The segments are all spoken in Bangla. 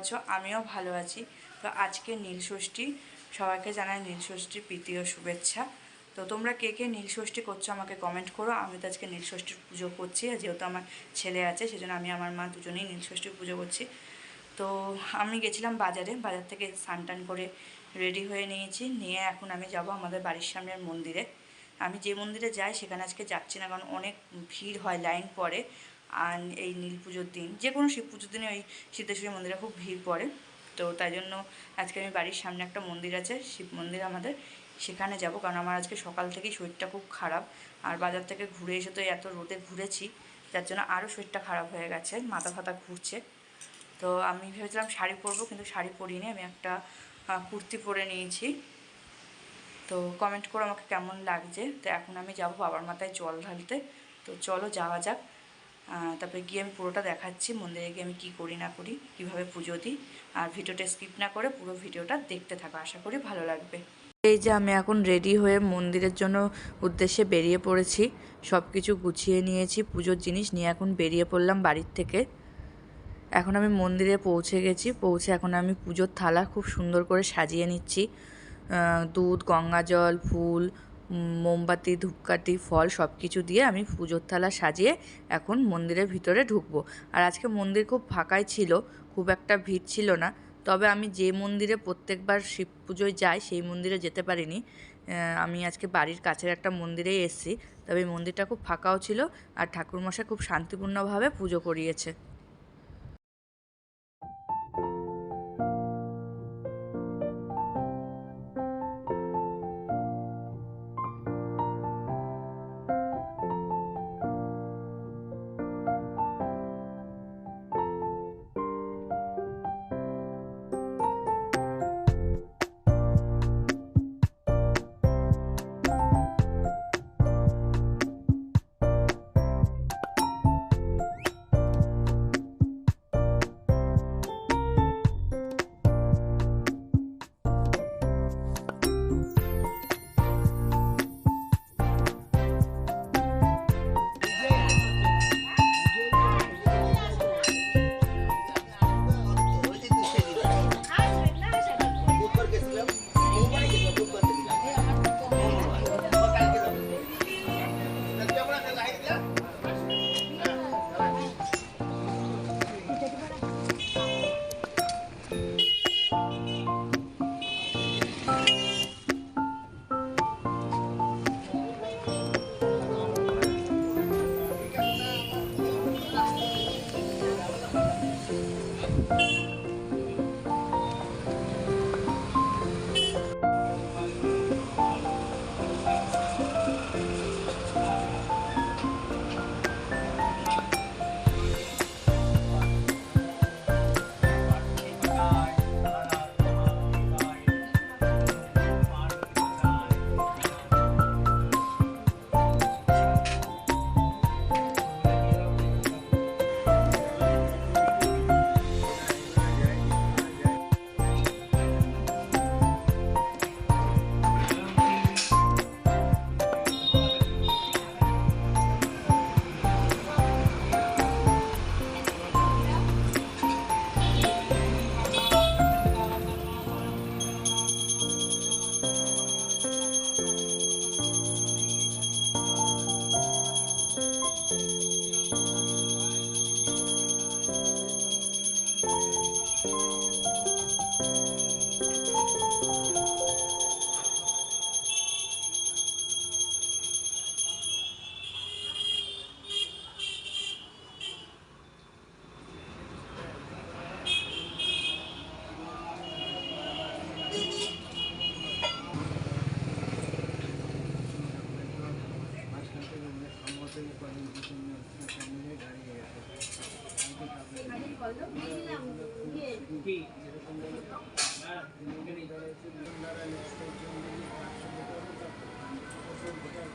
আছো? আমিও ভালো আছি। তো আজকে নীলষষ্ঠী সবাইকে জানাই নীলষষ্ঠীর প্রীতি ও শুভেচ্ছা। তো তোমরা কে কে নীলষষ্ঠী করছ আমাকে কমেন্ট করো। আমি তো আজকে নীলষষ্ঠীর পুজো করছি আর যেহেতু আমার ছেলে আছে, সেজন্য আমি আমার মা দুজনেই নীলষষ্ঠীর পুজো করছি। তো আমি গেছিলাম বাজারে। বাজার থেকে স্নান টান করে রেডি হয়ে নিয়েছি। নিয়ে এখন আমি যাব আমাদের বাড়ির সামনের মন্দিরে। আমি যে মন্দিরে যাই, সেখানে আজকে যাচ্ছি না কারণ অনেক ভিড় হয়, লাইন পড়ে। আর এই নীল পুজোর দিন। যে কোনো শিব পুজোর দিনে ওই সিদ্ধেশ্বরী মন্দিরে খুব ভিড় পড়ে। তো তাই জন্য আজকে আমি বাড়ির সামনে একটা মন্দির আছে, শিব মন্দির আমাদের। সেখানে যাব কারণ আমার আজকে সকাল থেকেই শরীরটা খুব খারাপ। আর বাজার থেকে ঘুরে এসে তো এত রোদে ঘুরেছি, যার জন্য আরও শরীরটা খারাপ হয়ে গেছে, মাথা ফাতা ঘুরছে। তো আমি ভেবেছিলাম শাড়ি পরবো কিন্তু শাড়ি পরিনি, আমি একটা কুর্তি পরে নিয়েছি। তো কমেন্ট করে আমাকে কেমন লাগছে। তো এখন আমি যাব বাবার মাথায় জল ঢালতে। তো চলো যাওয়া যাক। তারপরে গিয়ে আমি পুরোটা দেখাচ্ছি, মন্দিরে গিয়ে আমি কী করি না করি, কীভাবে পুজো দিই, আর ভিডিওটা স্কিপ না করে পুরো ভিডিওটা দেখতে থাকো, আশা করি ভালো লাগবে। এই যে আমি এখন রেডি হয়ে মন্দিরের জন্য উদ্দেশ্যে বেরিয়ে পড়েছি সব কিছু গুছিয়ে নিয়েছি, পুজোর জিনিস নিয়ে এখন বেরিয়ে পড়লাম বাড়ির থেকে। এখন আমি মন্দিরে পৌঁছে গেছি, পৌঁছে এখন আমি পুজোর থালা খুব সুন্দর করে সাজিয়ে নিচ্ছি। দুধ, গঙ্গা জল, ফুল মোমবাতি, ধূপকাঠি, ফল সব কিছু দিয়ে আমি পুজোর থালা সাজিয়ে এখন মন্দিরের ভিতরে ঢুকবো। আর আজকে মন্দির খুব ফাঁকাই ছিল, খুব একটা ভিড় ছিল না। তবে আমি যে মন্দিরে প্রত্যেকবার শিব পুজোয় যাই, সেই মন্দিরে যেতে পারিনি। আমি আজকে বাড়ির কাছের একটা মন্দিরেই এসেছি। তবে মন্দিরটা খুব ফাঁকাও ছিল আর ঠাকুরমশাই খুব শান্তিপূর্ণভাবে পুজো করিয়েছে।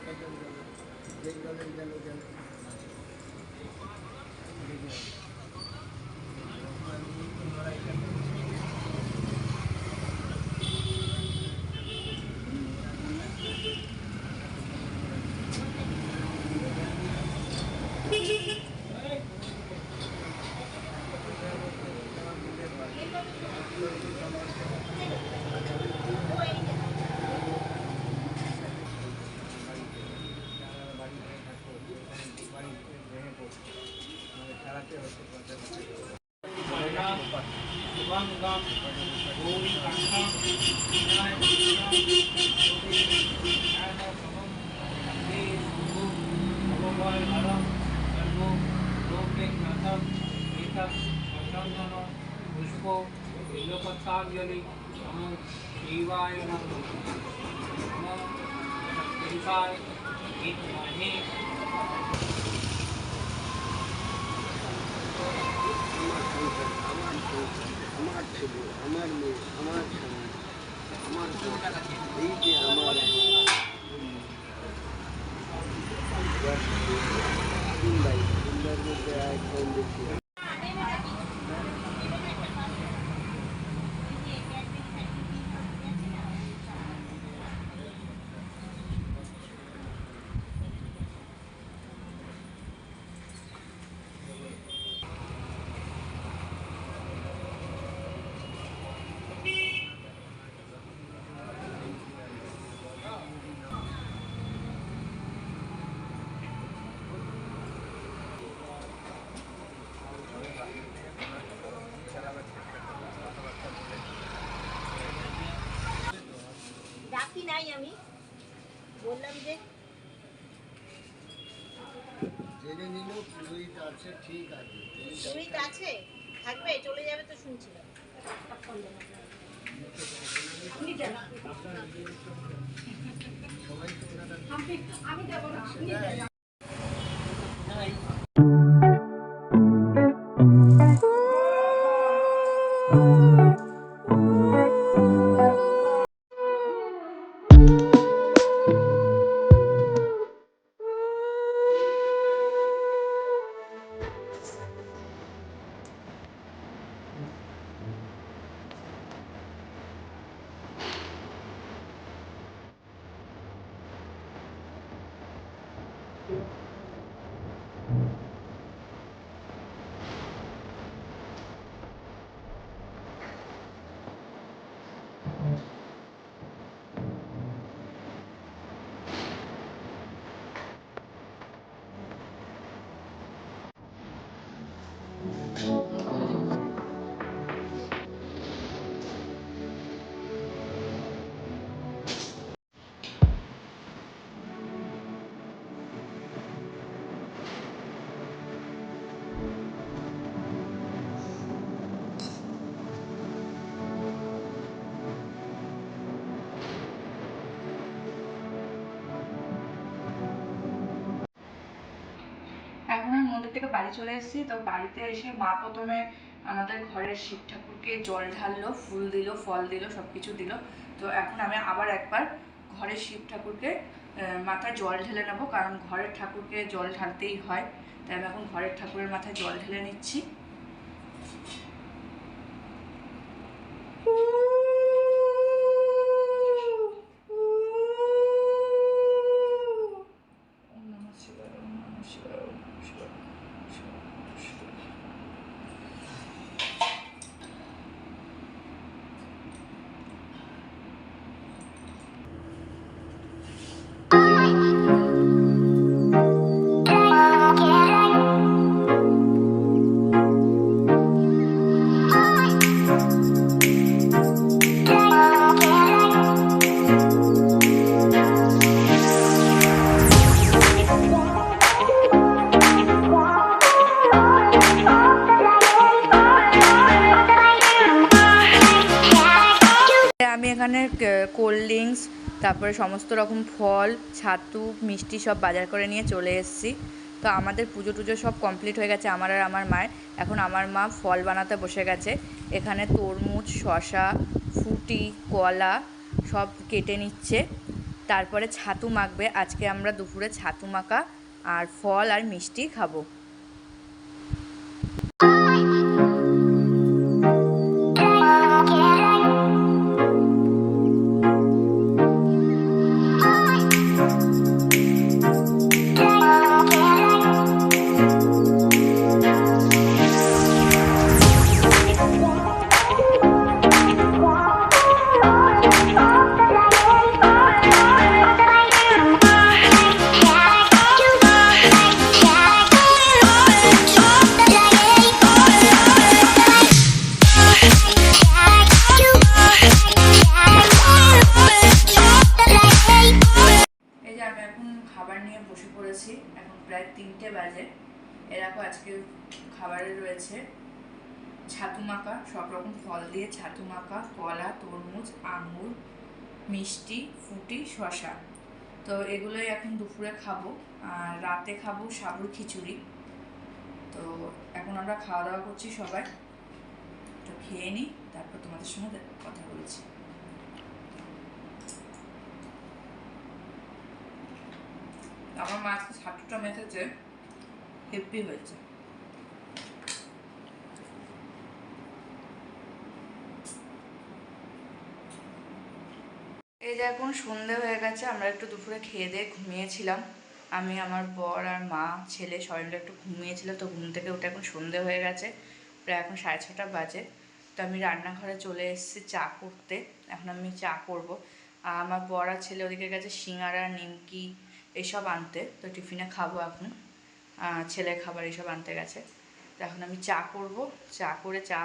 গেল গেল গেল আমার সংসার আমার ছেলে আমার মেয়ে আমার সমাজ আমার সংসার। এই যে আমার মুম্বাই মুম্বাইয়ের মধ্যে একদম বেশি নাই আমি। বললাম যে জেনে নিল পুরোহিত আছে ঠিক আছে। সুইট আছে থাকবে চলে যাবে তো শুনছিলাম। আমি মন্দির থেকে বাড়ি চলে এসেছি। তো বাড়িতে এসে মা প্রথমে আমাদের ঘরের শিব ঠাকুরকে জল ঢাললো, ফুল দিল, ফল দিল সব কিছু দিল। তো এখন আমি আবার একবার ঘরের শিব ঠাকুরকে মাথা মাথায় জল ঢেলে নেব। কারণ ঘরের ঠাকুরকে জল ঢালতেই হয়। তাই আমি এখন ঘরের ঠাকুরের মাথায় জল ঢেলে নিচ্ছি। এখানে কোল্ড ড্রিঙ্কস তারপরে সমস্ত রকম ফল, ছাতু, মিষ্টি সব বাজার করে নিয়ে চলে এসেছি। তো আমাদের পুজো টুজো সব কমপ্লিট হয়ে গেছে আমার আর আমার মায়ের। এখন আমার মা ফল বানাতে বসে গেছে। এখানে তরমুজ শশা ফুটি, কলা সব কেটে নিচ্ছে। তারপরে ছাতু মাখবে। আজকে আমরা দুপুরে ছাতু মাখা আর ফল আর মিষ্টি খাব। এখন প্রায় তিনটে বাজে এরকম আজকে খাবারে রয়েছে ছাতু মাখা, সব রকম ফল দিয়ে ছাতু মাখা, কলা, তরমুজ, আঙুর, মিষ্টি, ফুটি শশা তো এগুলোই এখন দুপুরে খাব, আর রাতে খাব সাবুর খিচুড়ি। তো এখন আমরা খাওয়া দাওয়া করছি সবাই। তো খেয়ে নিই, তারপর তোমাদের সঙ্গে কথা বলছি। আমার মা আজকে ছাতুটা মেখেছে হেপি হয়েছে। এখন সন্ধে হয়ে গেছে, আমরা একটু দুপুরে খেয়ে দিয়ে ঘুমিয়েছিলাম। আমি, আমার বর আর মা, ছেলে সবাই একটু ঘুমিয়েছিল তো ঘুম থেকে ওটা এখন সন্ধে হয়ে গেছে, প্রায় এখন সাড়ে ছটা বাজে। তো আমি রান্নাঘরে চলে এসেছি চা করতে, এখন আমি চা করব। আমার বর আর ছেলে ওদিকে গেছে সিঙ্গারা, নিমকি এসব আনতে, তো টিফিনে খাব এখন। ছেলের খাবার এসব আনতে গেছে। তো এখন আমি চা করব, চা করে চা,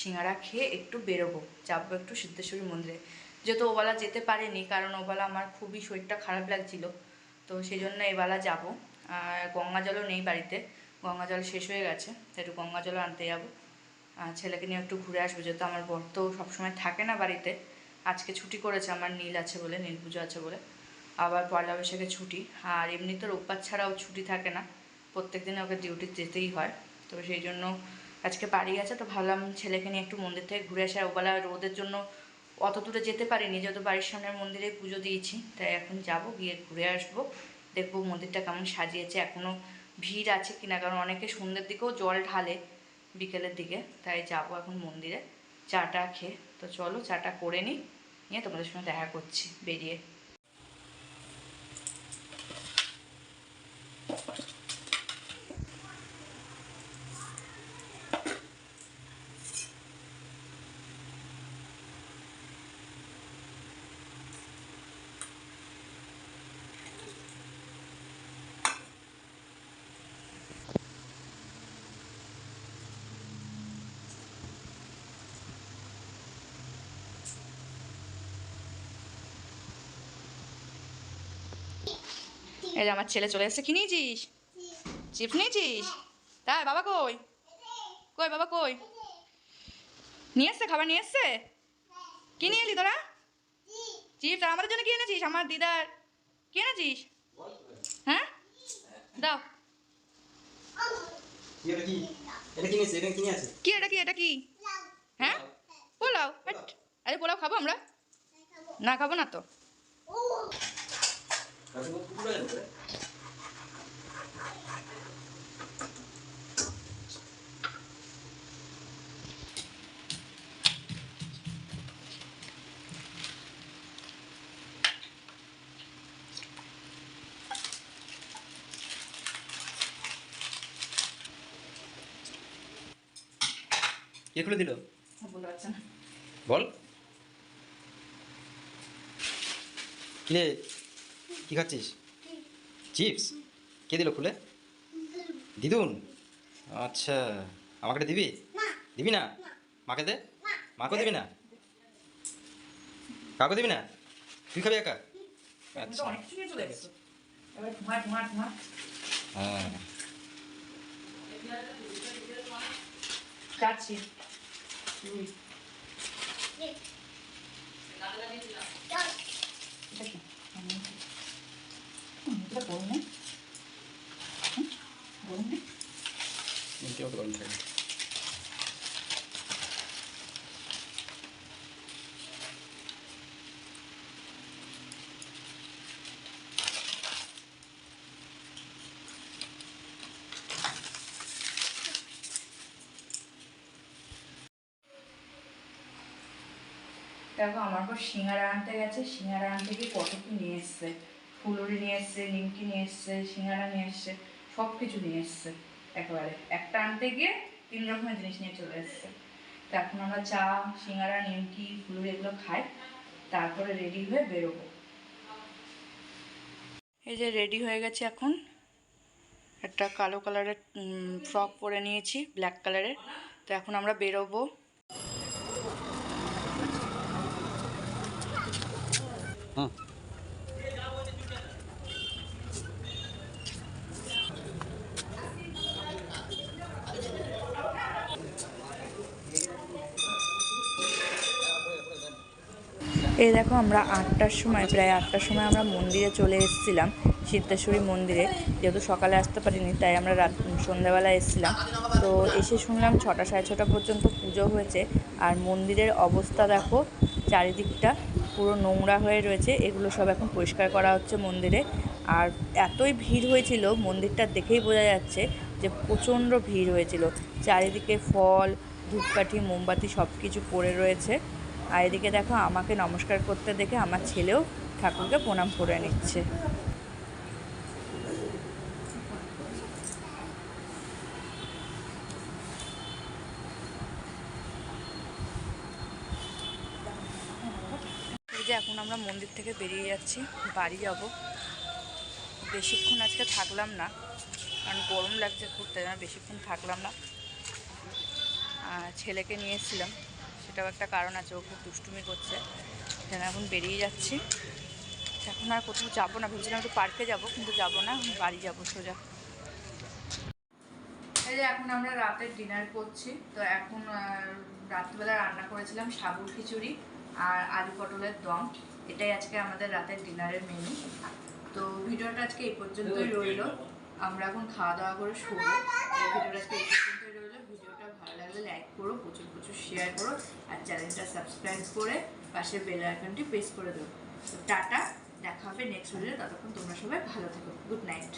সিঙ্গারা খেয়ে একটু বেরোবো। যাব একটু সিদ্ধেশ্বরী মন্দিরে। যেহেতু ওবেলা যেতে পারেনি, কারণ ওবেলা আমার খুবই শরীরটা খারাপ লাগছিল। তো সেই জন্য এবেলা যাব। আর গঙ্গা জলও নেই বাড়িতে। গঙ্গা জল শেষ হয়ে গেছে একটু গঙ্গা জলও আনতে যাব। আর ছেলেকে নিয়ে একটু ঘুরে আসব, যেহেতু আমার বর তো সবসময় থাকে না বাড়িতে। আজকে ছুটি করেছে, আমার নীল আছে বলে, নীল পুজো আছে বলে। আবার পয়লা বৈশাখে ছুটি। আর এমনি তো রোববার ছাড়াও ছুটি থাকে না। প্রত্যেক দিনে ওকে ডিউটি যেতেই হয়। তো সেই জন্য আজকে বাড়ি গেছে, তো ভাবলাম ছেলেকে নিয়ে একটু মন্দির থেকে ঘুরে আসে। ওবেলা রোদের জন্য অত দূরে যেতে পারিনি, যেহেতু বাড়ির সামনের মন্দিরে পুজো দিয়েছি, তাই এখন যাব, গিয়ে ঘুরে আসব, দেখব মন্দিরটা কেমন সাজিয়েছে এখনও ভিড় আছে কিনা, কারণ অনেকে সন্ধ্যের দিকেও জল ঢালে বিকেলের দিকে, তাই যাব এখন মন্দিরে চাটা খেয়ে, তো চলো চাটা করে নিই, নিয়ে তোমাদের সঙ্গে দেখা করছি, বেরিয়ে। এই যে আমার ছেলে চলে এসেছে। কি নিয়েছিস চিপস নিয়েছিস তাই বাবা কই? কই বাবা কই? নিয়ে এসছে খাবার নিয়ে এসছে? কি নিয়ে এলি তোরা? চিপস আর আমাদের জন্য কি এনেছিস? আমার দিদার। কি এনেছিস? হ্যাঁ? দাও। কি এটা কি? এটা কি হ্যাঁ? পোলাও। আরে পোলাও খাব আমরা? না খাব না তো। কে খুলে দিল বল কিরে কি খাচ্ছিস? চিপস? কে দিল খুলে? দিদুন। আচ্ছা আমাকে এটা দিবি? দিবি না? মাকে দে? মাকে দিবি না? কাকে দিবি না? তুই খাবি একা? আচ্ছা। কিছু হ্যাঁ। যাচ্ছি। এটা কি? এটা গরম নেই? গরম নেই? কেউ গরম থাকে দেখো আমার পর সিঙ্গারা আনতে গেছে সিঙ্গারা আনতে গিয়ে কত কি নিয়ে এসছে ফুলুরি নিয়ে এসছে, নিমকি নিয়ে এসছে, সিঙ্গারা নিয়ে এসছে সব কিছু নিয়ে এসছে একেবারে। একটা আনতে গিয়ে তিন রকমের জিনিস নিয়ে চলে এসছে। তো এখন আমরা চা, সিঙ্গারা, নিমকি, ফুলুরি এগুলো খাই, তারপরে রেডি হয়ে বেরোবো। এই যে রেডি হয়ে গেছে এখন। একটা কালো কালারের ফ্রক পরে নিয়েছি ব্ল্যাক কালারের। তো এখন আমরা বেরোবো। হুম। এই দেখো আমরা আটটার সময়, প্রায় আটটার সময় আমরা মন্দিরে চলে এসেছিলাম, সিদ্ধেশ্বরী মন্দিরে। যেহেতু সকালে আসতে পারিনি, তাই আমরা রাত সন্ধ্যাবেলা এসেছিলাম। তো এসে শুনলাম ছটা সাড়ে ছটা পর্যন্ত পুজো হয়েছে, আর মন্দিরের অবস্থা দেখো, চারিদিকটা পুরো নোংরা হয়ে রয়েছে, এগুলো সব এখন পরিষ্কার করা হচ্ছে মন্দিরে। আর এতই ভিড় হয়েছিল, মন্দিরটা দেখেই বোঝা যাচ্ছে যে প্রচণ্ড ভিড় হয়েছিল। চারিদিকে ফল, ধূপকাঠি, মোমবাতি সব কিছু পড়ে রয়েছে। আর এদিকে দেখো, আমাকে নমস্কার করতে দেখে আমার ছেলেও ঠাকুরকে প্রণাম করে নিচ্ছে। যে এখন আমরা মন্দির থেকে বেরিয়ে যাচ্ছি, বাড়ি যাব। বেশিক্ষণ আজকে থাকলাম না, কারণ গরম লাগছে খুব, তাই বেশিক্ষণ থাকলাম না। আর ছেলেকে নিয়ে এসেছিলাম। সেটাও একটা কারণ আছে ও খুব দুষ্টুমি করছে। যেন এখন বেরিয়ে যাচ্ছি। এখন আর কোথাও যাব না ভেবেছিলাম একটু পার্কে যাব কিন্তু যাব না বাড়ি যাব সোজা। এই যে এখন আমরা রাতের ডিনার করছি তো এখন রাত্রিবেলা রান্না করেছিলাম সাবুর খিচুড়ি আর আলু পটলের দম। এটাই আজকে আমাদের রাতের ডিনারের মেনু তো ভিডিওটা আজকে এই পর্যন্তই রইল। আমরা এখন খাওয়া দাওয়া করে শোবো। এই ভিডিওটা আজকে এই পর্যন্তই রইল ভিডিওটা ভালো লাগলে লাইক করো, প্রচুর প্রচুর শেয়ার করো আর চ্যানেলটা সাবস্ক্রাইব করে পাশে বেল আইকনটি প্রেস করে দেবো তো টাটা, দেখা হবে নেক্সট ভিডিও ততক্ষণ তোমরা সবাই ভালো থাকো। Good night